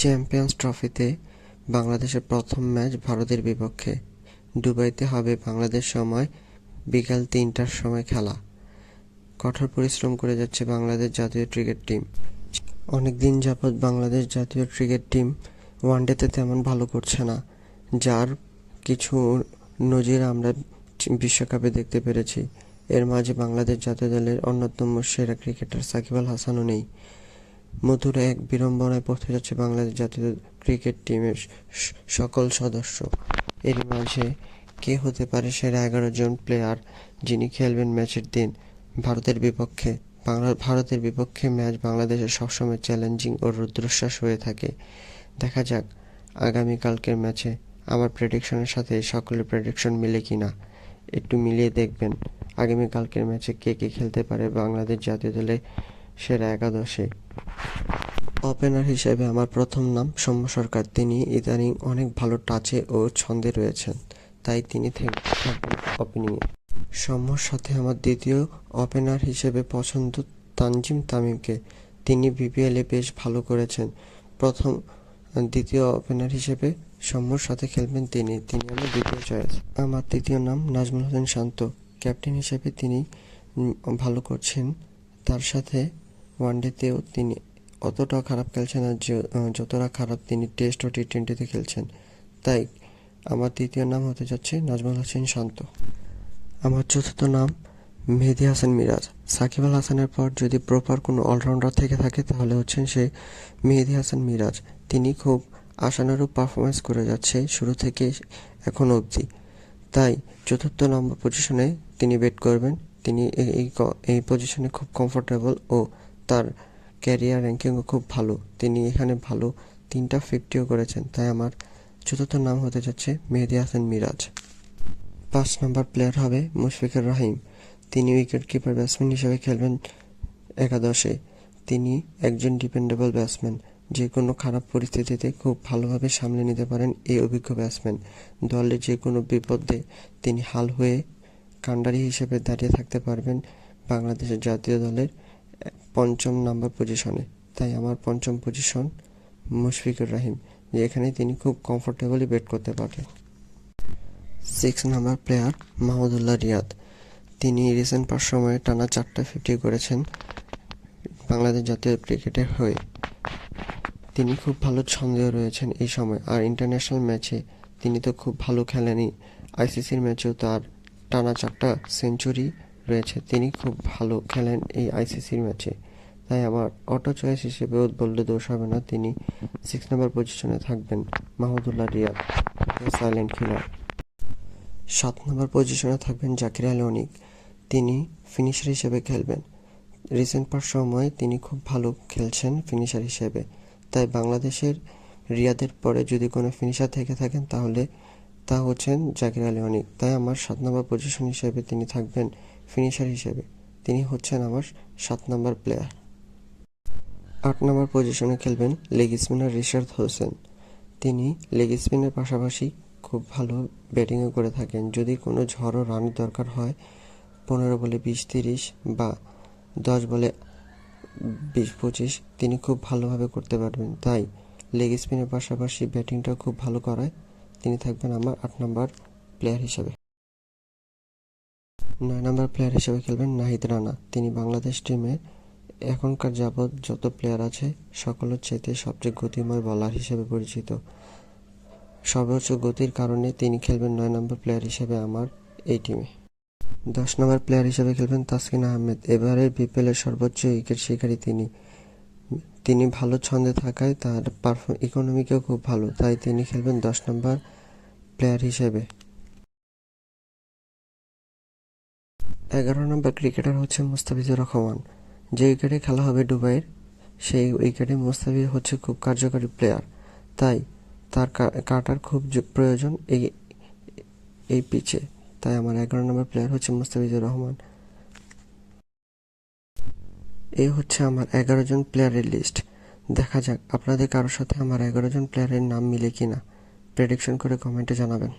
Champions ট্রফিতে বাংলাদেশের প্রথম ম্যাচ ভারতের বিপক্ষে। দুবাইতে হবে বাংলাদেশ সময় বিকাল তিনটার সময় খেলা। কঠোর পরিশ্রম করে যাচ্ছে বাংলাদেশ জাতীয় ক্রিকেট টিম। অনেক দিন যাবৎ বাংলাদেশ জাতীয় ক্রিকেট টিম ওয়ানডেতে তেমন ভালো করছে না, যার কিছু নজির আমরা বিশ্বকাপে দেখতে পেরেছি। এর মাঝে বাংলাদেশ জাতীয় দলের অন্যতম সেরা ক্রিকেটার সাকিব আল হাসানও নেই। মধুর এক বিড়ম্বনায় পড়তে যাচ্ছে বাংলাদেশ জাতীয় ক্রিকেট টিমের সকল সদস্য। এর মাঝে কে হতে পারে সেরা এগারো জন প্লেয়ার যিনি খেলবেন ম্যাচের দিন? ভারতের বিপক্ষে, বাংলা, ভারতের বিপক্ষে ম্যাচ বাংলাদেশের সবসময় চ্যালেঞ্জিং ও রুদ্রশ্বাস হয়ে থাকে। দেখা যাক আগামীকালকের ম্যাচে আমার প্রেডিকশনের সাথে সকলের প্রেডিকশন মিলে কিনা একটু মিলিয়ে দেখবেন আগামীকালকের ম্যাচে কে কে খেলতে পারে বাংলাদেশ জাতীয় দলে সেরা একাদশে। ওপেনার হিসেবে আমার প্রথম নাম সৌম্য সরকার। তিনি ইদানিং অনেক ভালো টাচে ও ছন্দে রয়েছেন, তাই তিনি থাক- থাকবেন ওপেনিংয়ে সৌম্যর সাথে আমার দ্বিতীয় ওপেনার হিসেবে পছন্দ তানজিম তামিমকে। তিনি বিপিএলে বেশ ভালো করেছেন। প্রথম দ্বিতীয় ওপেনার হিসেবে সৌম্যর সাথে খেলবেন তিনি। তিনি আমার দ্বিতীয় চয়েস আমার তৃতীয় নাম নাজমুল হোসেন শান্ত। ক্যাপ্টেন হিসেবে তিনি ভালো করছেন। তার সাথে ওয়ানডেতেও তিনি অতটা খারাপ খেলছেন না যতটা খারাপ তিনি টেস্ট ও টি টোয়েন্টিতে খেলছেন। তাই আমার তৃতীয় নাম হতে যাচ্ছে নাজমুল হোসেন শান্ত। আমার চতুর্থ নাম মেহেদি হাসান মিরাজ। সাকিব আল হাসানের পর যদি প্রপার কোনো অলরাউন্ডার থেকে থাকে, তাহলে হচ্ছেন সে মেহেদি হাসান মিরাজ। তিনি খুব আশানুরূপ পারফরমেন্স করে যাচ্ছে শুরু থেকে এখন অবধি। তাই চতুর্থ নম্বর পজিশনে তিনি ব্যাট করবেন। তিনি এই এই পজিশনে খুব কমফোর্টেবল ও তার ক্যারিয়ার র্যাঙ্কিংও খুব ভালো। তিনি এখানে ভালো তিনটা ফিফটিও করেছেন। তাই আমার চতুর্থ নাম হতে যাচ্ছে মেহেদি হাসান মিরাজ। পাঁচ নম্বর প্লেয়ার হবে মুশফিকুর রহিম। তিনি উইকেট কিপার ব্যাটসম্যান হিসেবে খেলবেন একাদশে। তিনি একজন ডিপেন্ডেবল ব্যাটসম্যান যে কোনো খারাপ পরিস্থিতিতে খুব ভালোভাবে সামলে নিতে পারেন এই অভিজ্ঞ ব্যাটসম্যান দলের যে কোনো বিপদে তিনি হাল হয়ে কাণ্ডারি হিসেবে দাঁড়িয়ে থাকতে পারবেন বাংলাদেশের জাতীয় দলের পঞ্চম নাম্বার পজিশনে তাই আমার পঞ্চম পজিশন মুশফিকুর রহিম যেখানে তিনি খুব কমফোর্টেবলি ব্যাট করতে পারেন six number player Mahmudullah Riyad. তিনি রিসেন্ট পাঁচ সময়ে টানা চারটা ফিফটি করেছেন বাংলাদেশ জাতীয় ক্রিকেটের হয়ে। তিনি খুব ভালো ছন্দেও রয়েছেন এই সময়। আর ইন্টারন্যাশনাল ম্যাচে তিনি তো খুব ভালো খেলেনই। আইসিসির ম্যাচেও তার টানা চারটা সেঞ্চুরি রয়েছে। তিনি খুব ভালো খেলেন এই আইসিসির ম্যাচে। তাই আমার অটো চয়েস হিসেবেও বললে দোষ হবে না। তিনি সিক্স নাম্বার পজিশনে থাকবেন, মাহমুদুল্লাহ রিয়াদ সাইলেন্ট কিলার সাত নম্বর পজিশনে থাকবেন জাকির আলী অনিক। তিনি ফিনিশার হিসেবে খেলবেন। রিসেন্ট পার সময় তিনি খুব ভালো খেলছেন ফিনিশার হিসেবে। তাই বাংলাদেশের রিয়াদের পরে যদি কোনো ফিনিশার থেকে থাকেন, তাহলে তা হচ্ছেন জাকির আলী অনিক। তাই আমার সাত নম্বর পজিশন হিসেবে তিনি থাকবেন ফিনিশার হিসেবে। তিনি হচ্ছেন আমার সাত নম্বর প্লেয়ার আট নম্বর পজিশনে খেলবেন লেগ স্পিনার রিশাদ হোসেন। তিনি লেগ স্পিনের পাশাপাশি খুব ভালো ব্যাটিংও করে থাকেন। যদি কোনো ঝড়ো রানের দরকার হয়, পনেরো বলে বিশ, তিরিশ বা দশ বলে বিশ, পঁচিশ, তিনি খুব ভালোভাবে করতে পারবেন। তাই লেগ স্পিনের পাশাপাশি ব্যাটিংটাও খুব ভালো করায় তিনি থাকবেন আমার আট নম্বর প্লেয়ার হিসেবে। নয় নম্বর প্লেয়ার হিসেবে খেলবেন নাহিদ রানা। তিনি বাংলাদেশ টিমে এখনকার যাবৎ যত প্লেয়ার আছে সকলের চাইতে সবচেয়ে গতিময় বলার হিসেবে পরিচিত। সর্বোচ্চ গতির কারণে তিনি খেলবেন নয় নম্বর প্লেয়ার হিসেবে আমার এই টিমে দশ নম্বর প্লেয়ার হিসেবে খেলবেন তাসকিন আহমেদ। এবারের বিপিএলের সর্বোচ্চ উইকেট শিকারী তিনি। তিনি ভালো ছন্দে থাকায় তার পারফর্ম ইকোনমিকেও খুব ভালো, তাই তিনি খেলবেন দশ নম্বর প্লেয়ার হিসেবে। এগারো নম্বর ক্রিকেটার হচ্ছে মুস্তাফিজুর রহমান। যে উইকেটে খেলা হবে দুবাইয়ের, সেই উইকেটে মুস্তাফিজ হচ্ছে খুব কার্যকরী প্লেয়ার তাই তার কাটার খুব প্রয়োজন এই এই পিচে তাই আমার এগারো নম্বর প্লেয়ার হচ্ছে মুস্তাফিজুর রহমান। এই হচ্ছে আমার এগারো জন প্লেয়ারের লিস্ট দেখা যাক আপনাদের কারোর সাথে আমার এগারো জন প্লেয়ারের নাম মিলে কিনা। প্রেডিকশন করে কমেন্টে জানাবেন।